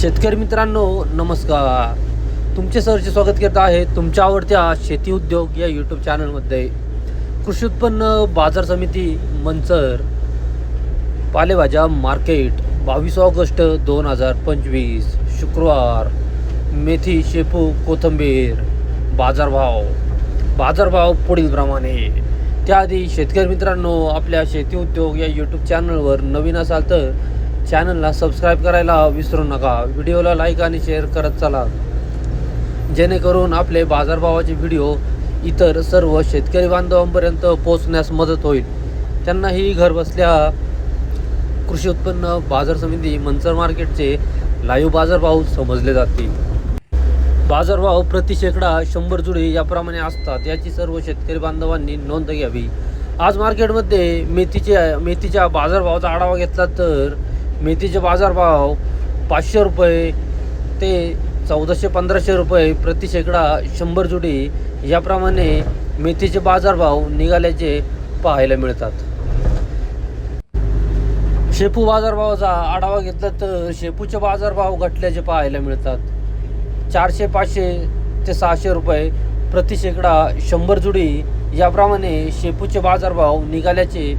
शेतकरी मित्रांनो नमस्कार. तुमचे सरचे स्वागत करत आहे तुमच्या आवडत्या शेती उद्योग या यूट्यूब चॅनलमध्ये कृषी उत्पन्न बाजार समिती मंचर पालेभाज्या मार्केट बावीस ऑगस्ट दोन हजार पंचवीस शुक्रवार मेथी शेपू कोथंबीर बाजारभाव. बाजारभाव पुढीलप्रमाणे त्याआधी शेतकरी मित्रांनो आपल्या शेती उद्योग या यूट्यूब चॅनलवर नवीन असाल तर चॅनलला सबस्क्राईब करायला विसरू नका. व्हिडिओला लाईक आणि शेअर करत चला. जेणेकरून आपले बाजारभावाचे व्हिडिओ इतर सर्व शेतकरी बांधवांपर्यंत पोहोचण्यास मदत होईल. त्यांनाही घरबसल्या कृषी उत्पन्न बाजार समिती मंचर मार्केटचे लाईव्ह बाजारभाव समजले जातील. बाजारभाव प्रति शेकडा शंभर जुडी याप्रमाणे असतात याची सर्व शेतकरी बांधवांनी नोंद घ्यावी. आज मार्केटमध्ये मेथीच्या मेथीच्या बाजारभावाचा आढावा घेतला तर मेथीचे बाजारभाव पाचशे रुपये ते चौदाशे पंधराशे रुपये प्रति शेकडा शंभर जुडी. याप्रमाणे मेथीचे बाजारभाव निघाल्याचे पाहायला मिळतात. शेपू बाजारभावाचा आढावा घेतला तर शेपूचे बाजारभाव घटल्याचे पाहायला मिळतात. चारशे पाचशे ते सहाशे रुपये प्रति शेकडा शंभर जुडी. याप्रमाणे शेपूचे बाजारभाव निघाल्याचे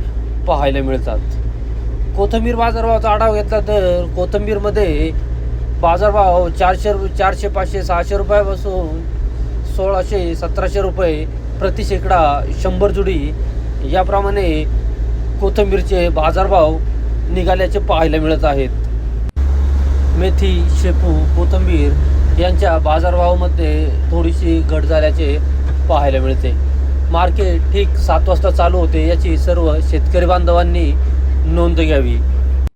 पाहायला मिळतात. कोथंबीर बाजारभावाचा आढावा घेतला तर कोथंबीरमध्ये बाजारभाव चारशे रु चारशे पाचशे सहाशे रुपयापासून सोळाशे सतराशे रुपये प्रति शेकडा शंभर जुडी. याप्रमाणे कोथंबीरचे बाजारभाव निघाल्याचे पाहायला मिळत आहेत. मेथी शेपू कोथंबीर यांच्या बाजारभावामध्ये थोडीशी घट झाल्याचे पाहायला मिळते. मार्केट ठीक सात वाजता चालू होते याची सर्व शेतकरी बांधवांनी नोंद घ्यावी